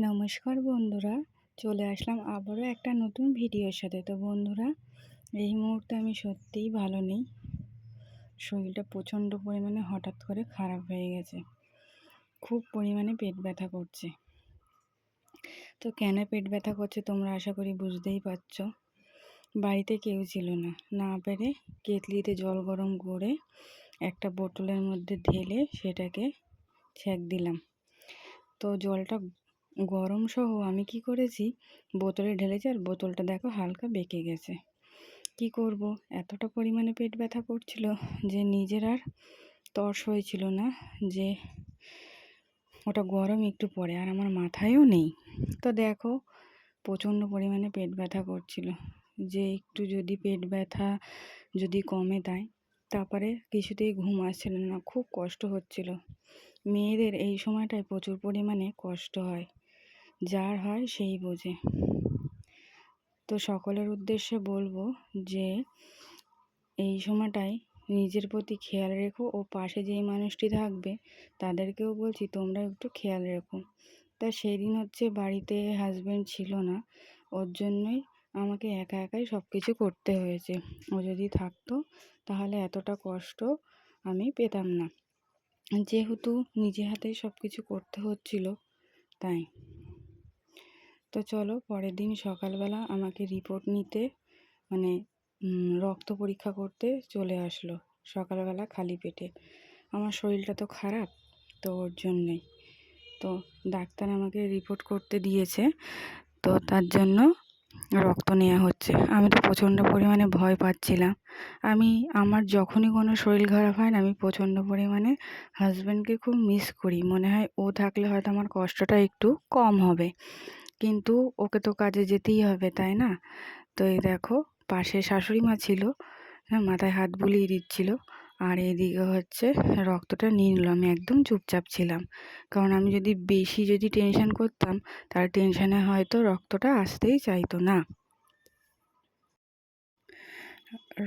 নমস্কার বন্ধুরা, চলে আসলাম আবারও একটা নতুন ভিডিওর সাথে। তো বন্ধুরা, এই মুহূর্তে আমি সত্যিই ভালো নেই। শরীরটা প্রচণ্ড পরিমাণে হঠাৎ করে খারাপ হয়ে গেছে। খুব পরিমাণে পেট ব্যথা করছে। তো কেন পেট ব্যথা করছে তোমরা আশা করি বুঝতেই পারছ। বাড়িতে কেউ ছিল না। না পেরে কেতলিতে জল গরম করে একটা বোতলের মধ্যে ঢেলে সেটাকে ছ্যাঁক দিলাম। তো জলটা গরম সহ আমি কি করেছি? বোতলে ঢেলেছি আর বোতলটা দেখো হালকা বেঁকে গেছে। কি করব? এতটা পরিমাণে পেট ব্যথা করছিল যে নিজের আর তর্স হয়েছিল না যে ওটা গরম একটু পরে আর আমার মাথায়ও নেই। তো দেখো প্রচণ্ড পরিমাণে পেট ব্যথা করছিল। যে একটু যদি পেট ব্যথা যদি কমে দেয় তারপরে কিছুতেই ঘুম আসছিল না, খুব কষ্ট হচ্ছিল। মেয়েদের এই সময়টায় প্রচুর পরিমাণে কষ্ট হয়। যার হয় সেই বোঝে। তো সকলের উদ্দেশ্যে বলব যে, এই সময়টায় নিজের প্রতি খেয়াল রেখো ও পাশে যেই মানুষটি থাকবে তাদেরকেও বলছি তোমরা একটু খেয়াল রেখো। তা সেদিন হচ্ছে বাড়িতে হাজব্যান্ড ছিল না, ওর জন্যই আমাকে একা একাই সব কিছু করতে হয়েছে। ও যদি থাকতো তাহলে এতটা কষ্ট আমি পেতাম না। যেহেতু নিজে হাতেই সব কিছু করতে হচ্ছিল, তাই তো চলো পরের দিন সকালবেলা আমাকে রিপোর্ট নিতে মানে রক্ত পরীক্ষা করতে চলে আসলো সকালবেলা খালি পেটে। আমার শরীরটা তো খারাপ, তো ওর জন্যেই তো ডাক্তার আমাকে রিপোর্ট করতে দিয়েছে, তো তার জন্য রক্ত নেওয়া হচ্ছে। আমি তো প্রচণ্ড পরিমাণে ভয় পাচ্ছিলাম। আমি, আমার যখনই কোনো শরীর খারাপ হয় না, আমি প্রচণ্ড পরিমাণে হাজব্যান্ডকে খুব মিস করি। মনে হয় ও থাকলে হয়তো আমার কষ্টটা একটু কম হবে। কিন্তু ওকে তো কাজে যেতেই হবে, তাই না? তো এই দেখো পাশে শাশুড়ি মা ছিল হ্যাঁ মাথায় হাত বুলিয়ে দিচ্ছিল। আর এদিকে হচ্ছে রক্তটা নিয়ে নিল, আমি একদম চুপচাপ ছিলাম। কারণ আমি যদি বেশি যদি টেনশন করতাম, তার টেনশানে হয়তো রক্তটা আসতেই চাইতো না।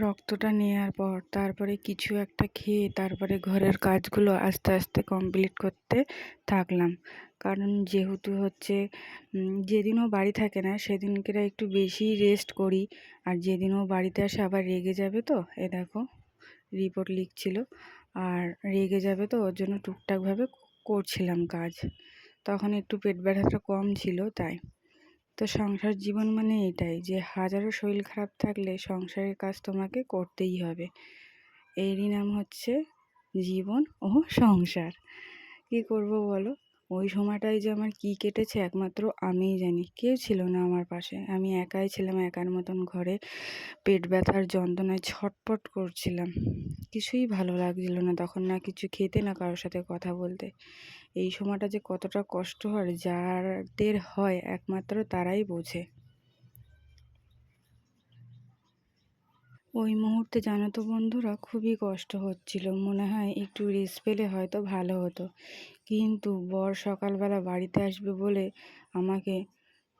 রক্তটা নেওয়ার পর, তারপরে কিছু একটা খেয়ে, তারপরে ঘরের কাজগুলো আস্তে আস্তে কমপ্লিট করতে থাকলাম। কারণ যেহেতু হচ্ছে যেদিনও বাড়ি থাকে না সেদিনকে একটু বেশি রেস্ট করি। আর যেদিনও বাড়িতে আসে আবার রেগে যাবে তো? এ দেখো রিপোর্ট লিখছিল। আর রেগে যাবে তো, ওর জন্য টুকটাকভাবে করছিলাম কাজ। তখন একটু পেট ব্যথাটা কম ছিল তাই। তো সংসার জীবন মানে এটাই যে, হাজারো শরীর খারাপ থাকলে সংসারের কাজ তোমাকে করতেই হবে। এরই নাম হচ্ছে জীবন ও সংসার। কী করব বলো? ওই সময়টায় যে আমার কী কেটেছে একমাত্র আমিই জানি। কেউ ছিল না আমার পাশে। আমি একাই ছিলাম একার মতন ঘরে। পেট ব্যথার যন্ত্রণায় ছটপট করছিলাম। কিছুই ভালো লাগছিল না তখন না কিছু খেতে না কারোর সাথে কথা বলতে। এই সময়টা যে কতটা কষ্ট হয় যাদের হয়, একমাত্র তারাই বোঝে। ওই মুহূর্তে জানো তো বন্ধুরা, খুবই কষ্ট হচ্ছিল। মনে হয় একটু রেস্ট পেলে হয়তো ভালো হতো। কিন্তু বর সকালবেলা বাড়িতে আসবে বলে আমাকে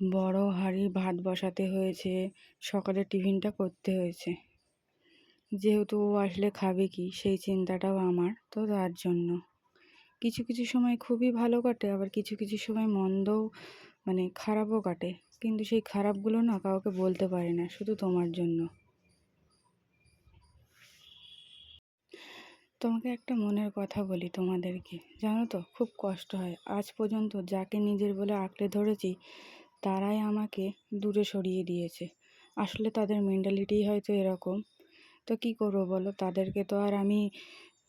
বড় হাঁড়ি ভাত বসাতে হয়েছে, সকালে টিফিনটা করতে হয়েছে। যেহেতু ও আসলে খাবে কি, সেই চিন্তাটাও আমার, তো তার জন্য। কিছু কিছু সময় খুবই ভালো কাটে, আবার কিছু কিছু সময় মন্দও মানে খারাপও কাটে। কিন্তু সেই খারাপগুলো না কাউকে বলতে পারে না, শুধু তোমার জন্য। তোমাকে একটা মনের কথা বলি তোমাদেরকে। জানো তো, খুব কষ্ট হয়। আজ পর্যন্ত যাকে নিজের বলে আঁকড়ে ধরেছি, তারাই আমাকে দূরে সরিয়ে দিয়েছে। আসলে তাদের মেন্টালিটিই হয়তো এরকম। তো কী করব বলো? তাদেরকে তো আর আমি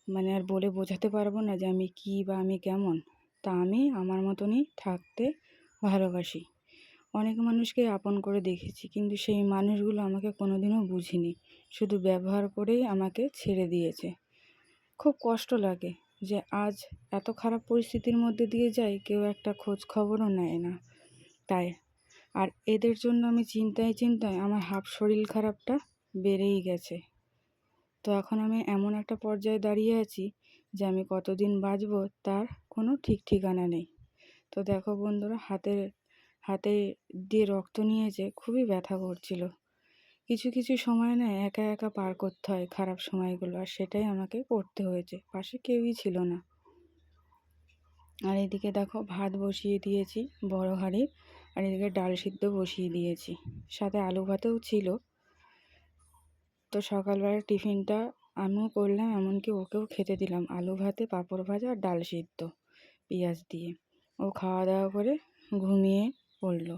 মানে আর বলে বোঝাতে পারব না যে আমি কী বা আমি কেমন। তা আমি আমার মতনই থাকতে ভালোবাসি। অনেক মানুষকে আপন করে দেখেছি, কিন্তু সেই মানুষগুলো আমাকে কোনোদিনও বুঝিনি। শুধু ব্যবহার করেই আমাকে ছেড়ে দিয়েছে। খুব কষ্ট লাগে যে আজ এত খারাপ পরিস্থিতির মধ্যে দিয়ে যাই, কেউ একটা খোঁজ খবরও নেয় না। তাই, আর এদের জন্য আমি চিন্তায় চিন্তায় আমার হাফ শরীর খারাপটা বেড়েই গেছে। তো এখন আমি এমন একটা পর্যায়ে দাঁড়িয়ে আছি যে আমি কতদিন বাঁচব তার কোনো ঠিক ঠিকানা নেই। তো দেখো বন্ধুরা, হাতের, হাতে দিয়ে রক্ত নিয়েছে খুবই ব্যথা করছিল। কিছু কিছু সময় না একা একা পার করতে হয় খারাপ সময়গুলো আর সেটাই আমাকে করতে হয়েছে। পাশে কেউই ছিল না। আর এদিকে দেখো ভাত বসিয়ে দিয়েছি বড় হাঁড়ি আর এদিকে ডাল সিদ্ধ বসিয়ে দিয়েছি। সাথে আলু ভাতেও ছিল। তো সকালবেলার টিফিনটা আমিও করলাম এমনকি ওকেও খেতে দিলাম। আলু ভাতে, পাঁপড় ভাজা আর ডাল সিদ্ধ। পেঁয়াজ দিয়ে। ও খাওয়া দাওয়া করে ঘুমিয়ে পড়ল।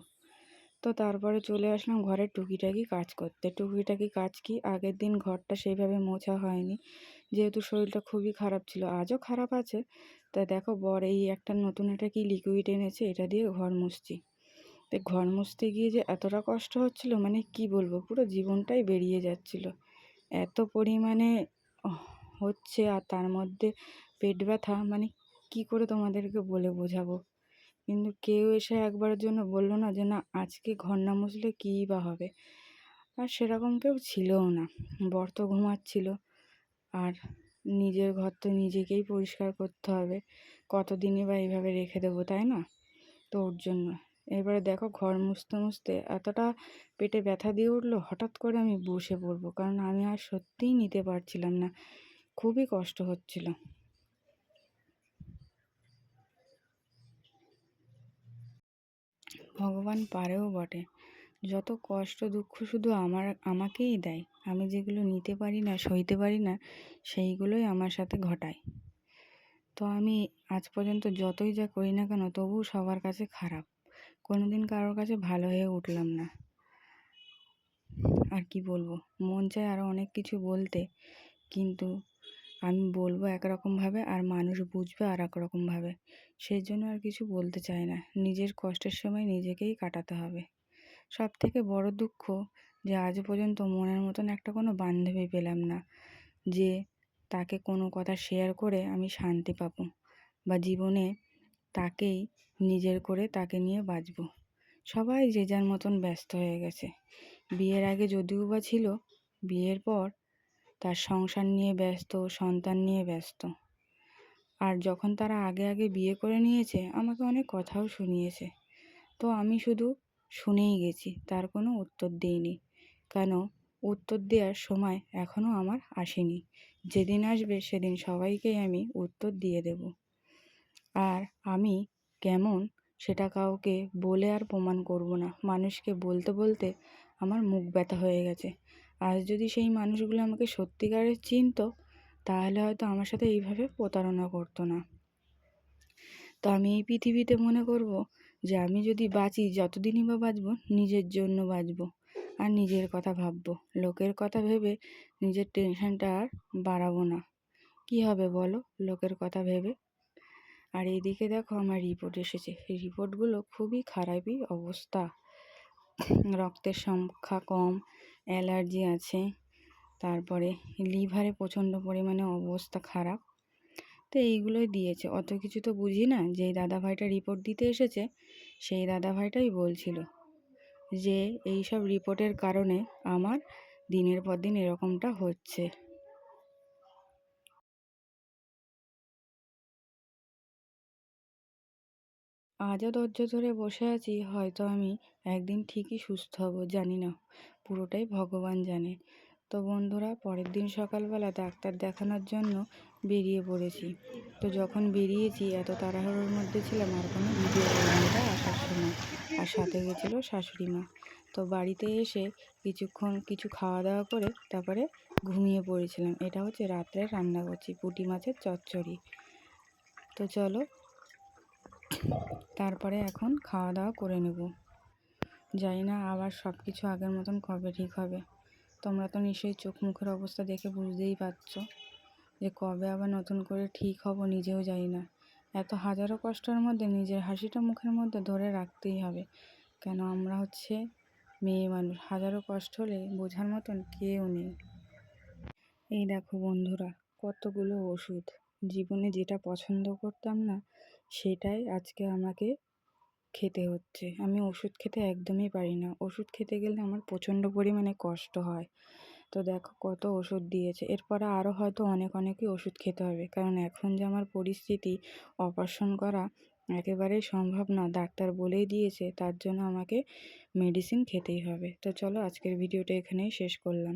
তো তারপরে চলে আসলাম ঘরের টুকিটাকি কাজ করতে। টুকিটাকি কাজ কি? আগের দিন ঘরটা সেইভাবে মোছা হয়নি। যেহেতু শরীরটা খুবই খারাপ ছিল, আজও খারাপ আছে। তা দেখো বর এই একটা নতুন একটা কি লিকুইড এনেছে, এটা দিয়ে ঘর মুছছি। তো ঘর মুছতে গিয়ে যে এতটা কষ্ট হচ্ছিল মানে কি বলব, পুরো জীবনটাই বেরিয়ে যাচ্ছিল। এত পরিমাণে হচ্ছে আর তার মধ্যে পেট ব্যথা মানে কি করে তোমাদেরকে বলে বোঝাবো? কিন্তু কেউ এসে একবারের জন্য বলল না যে, না, আজকে ঘর না মুছলে কী বা হবে? আর সেরকম কেউ ছিলও না। বর তো ঘুমাচ্ছিল। আর নিজের ঘর তো নিজেকেই পরিষ্কার করতে হবে। কতদিনই বা এইভাবে রেখে দেবো, তাই না? তো ওর জন্য। এবারে দেখো ঘর মুছতে মুছতে এতটা পেটে ব্যথা দিয়ে উঠল, হঠাৎ করে আমি বসে পড়ব। কারণ আমি আর সত্যিই নিতে পারছিলাম না। খুবই কষ্ট হচ্ছিল। ভগবান পারেও বটে। যত কষ্ট দুঃখ শুধু আমার, আমাকেই দেয়। আমি যেগুলো নিতে পারি না, সইতে পারি না, সেইগুলোই আমার সাথে ঘটায়। তো আমি আজ পর্যন্ত যতই যা করি না কেন, তবুও সবার কাছে খারাপ। কোনো দিন কারোর কাছে ভালো হয়ে উঠলাম না। আর কি বলব? মন চায় আরও অনেক কিছু বলতে, কিন্তু আমি বলব একরকমভাবে আর মানুষ বুঝবে আর এক রকমভাবে সেই জন্য আর কিছু বলতে চাই না। নিজের কষ্টের সময় নিজেকেই কাটাতে হবে। সব থেকে বড় দুঃখ যে আজ পর্যন্ত মনের মতন একটা কোনো বান্ধবী পেলাম না, যে তাকে কোনো কথা শেয়ার করে আমি শান্তি পাবো বা জীবনে তাকেই নিজের করে তাকে নিয়ে বাঁচব। সবাই যে যার মতন ব্যস্ত হয়ে গেছে। বিয়ের আগে যদিও বা ছিল, বিয়ের পর তার সংসার নিয়ে ব্যস্ত, সন্তান নিয়ে ব্যস্ত। আর যখন তারা আগে আগে বিয়ে করে নিয়েছে, আমাকে অনেক কথাও শুনিয়েছে। তো আমি শুধু শুনেই গেছি, তার কোনো উত্তর দিইনি। কেন? উত্তর দেওয়ার সময় এখনও আমার আসেনি। যেদিন আসবে, সেদিন সবাইকেই আমি উত্তর দিয়ে দেব। আর আমি কেমন, সেটা কাউকে বলে আর প্রমাণ করব না। মানুষকে বলতে বলতে আমার মুখ ব্যথা হয়ে গেছে। আজ যদি সেই মানুষগুলো আমাকে সত্যিকারের চিনতো, তাহলে হয়তো আমার সাথে এইভাবে প্রতারণা করতো না। তো আমি এই পৃথিবীতে মনে করব যে আমি যদি বাঁচি, যতদিনই বা বাঁচব, নিজের জন্য বাঁচব আর নিজের কথা ভাববো। লোকের কথা ভেবে নিজের টেনশনটা আর বাড়াবো না। কি হবে বলো? লোকের কথা ভেবে। আর এইদিকে দেখো আমার রিপোর্ট এসেছে। রিপোর্টগুলো খুবই খারাপই অবস্থা। রক্তের সংখ্যা কম অ্যালার্জি আছে, তারপরে লিভারে প্রচণ্ড পরিমাণে অবস্থা খারাপ। তো এইগুলোই দিয়েছে। অত কিছু তো বুঝি না। যেই দাদাভাইটা রিপোর্ট দিতে এসেছে, সেই দাদাভাইটাই বলছিল যে, এই সব রিপোর্টের কারণে আমার দিনের পর দিন এরকমটা হচ্ছে। আজও ধৈর্য ধরে বসে আছি, হয়তো আমি একদিন ঠিকই সুস্থ হব, জানি না। পুরোটাই ভগবান জানে। তো বন্ধুরা, পরের দিন সকালবেলা ডাক্তার দেখানোর জন্য বেরিয়ে পড়েছি। তো যখন বেরিয়েছি, এত তাড়াহুড়োর মধ্যে ছিলাম, আর কোনো ভিডিও করলাম আসার সময়। আর সাথে গেছিল শাশুড়ি মা। তো বাড়িতে এসে কিছুক্ষণ কিছু খাওয়া দাওয়া করে তারপরে ঘুমিয়ে পড়েছিলাম। এটা হচ্ছে রাত্রে রান্না করছি, পুঁটি মাছের চচ্চড়ি। তো চলো, তারপরে এখন খাওয়া দাওয়া করে নেব। জানি না আবার সব কিছু আগের মতন কবে ঠিক হবে। তোমরা তো নিশ্চয়ই চোখ মুখের অবস্থা দেখে বুঝতেই পারছ যে কবে আবার নতুন করে ঠিক হব নিজেও জানি না। এত হাজারো কষ্টের মধ্যে নিজের হাসিটা মুখের মধ্যে ধরে রাখতেই হবে। কেন আমরা হচ্ছে মেয়ে মানুষ, হাজারো কষ্ট হলে বোঝার মতন কেউ নেই। এই দেখো বন্ধুরা, কতগুলো ওষুধ। জীবনে যেটা পছন্দ করতাম না, সেটাই আজকে আমাকে খেতে হচ্ছে। আমি ওষুধ খেতে একদমই পারি না। ওষুধ খেতে গেলে আমার প্রচণ্ড পরিমাণে কষ্ট হয়। তো দেখো কত ওষুধ দিয়েছে। এরপরে আরও হয়তো অনেক অনেকই ওষুধ খেতে হবে। কারণ এখন যে আমার পরিস্থিতি, অপারেশন করা একেবারেই সম্ভব না। ডাক্তার বলেই দিয়েছে, তার জন্য আমাকে মেডিসিন খেতেই হবে। তো চলো আজকের ভিডিওটা এখানেই শেষ করলাম।